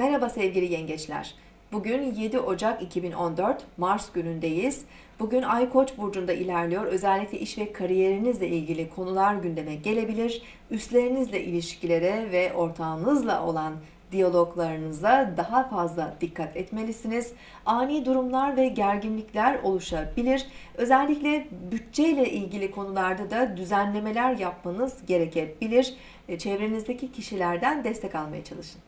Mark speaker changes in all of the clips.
Speaker 1: Merhaba sevgili yengeçler. Bugün 7 Ocak 2014 Mars günündeyiz. Bugün Ay Koç burcunda ilerliyor. Özellikle iş ve kariyerinizle ilgili konular gündeme gelebilir. Üstlerinizle ilişkilere ve ortağınızla olan diyaloglarınıza daha fazla dikkat etmelisiniz. Ani durumlar ve gerginlikler oluşabilir. Özellikle bütçeyle ilgili konularda da düzenlemeler yapmanız gerekebilir. E, Çevrenizdeki kişilerden destek almaya çalışın.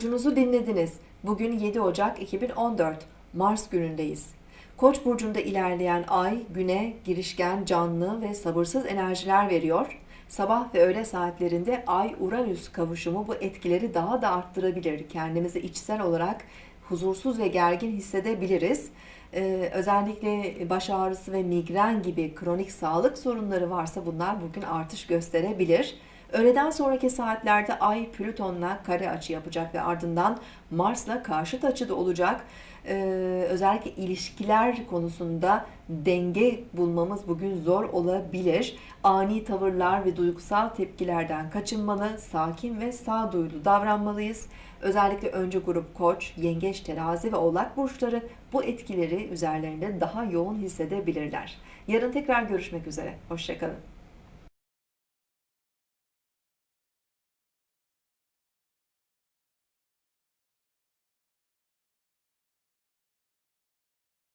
Speaker 1: Burcunuzu dinlediniz. Bugün 7 Ocak 2014 Mars günündeyiz. Koç burcunda ilerleyen ay güne girişken, canlı ve sabırsız enerjiler veriyor. Sabah ve öğle saatlerinde ay Uranüs kavuşumu bu etkileri daha da arttırabilir. Kendimizi içsel olarak huzursuz ve gergin hissedebiliriz. Ee, özellikle baş ağrısı ve migren gibi kronik sağlık sorunları varsa bunlar bugün artış gösterebilir. Öğleden sonraki saatlerde Ay Plüton'la kare açı yapacak ve ardından Mars'la karşıt açıda olacak. Ee, özellikle ilişkiler konusunda denge bulmamız bugün zor olabilir. Ani tavırlar ve duygusal tepkilerden kaçınmalı, sakin ve sağduyulu davranmalıyız. Özellikle önce grup Koç, Yengeç, Terazi ve Oğlak burçları bu etkileri üzerlerinde daha yoğun hissedebilirler. Yarın tekrar görüşmek üzere. Hoşçakalın.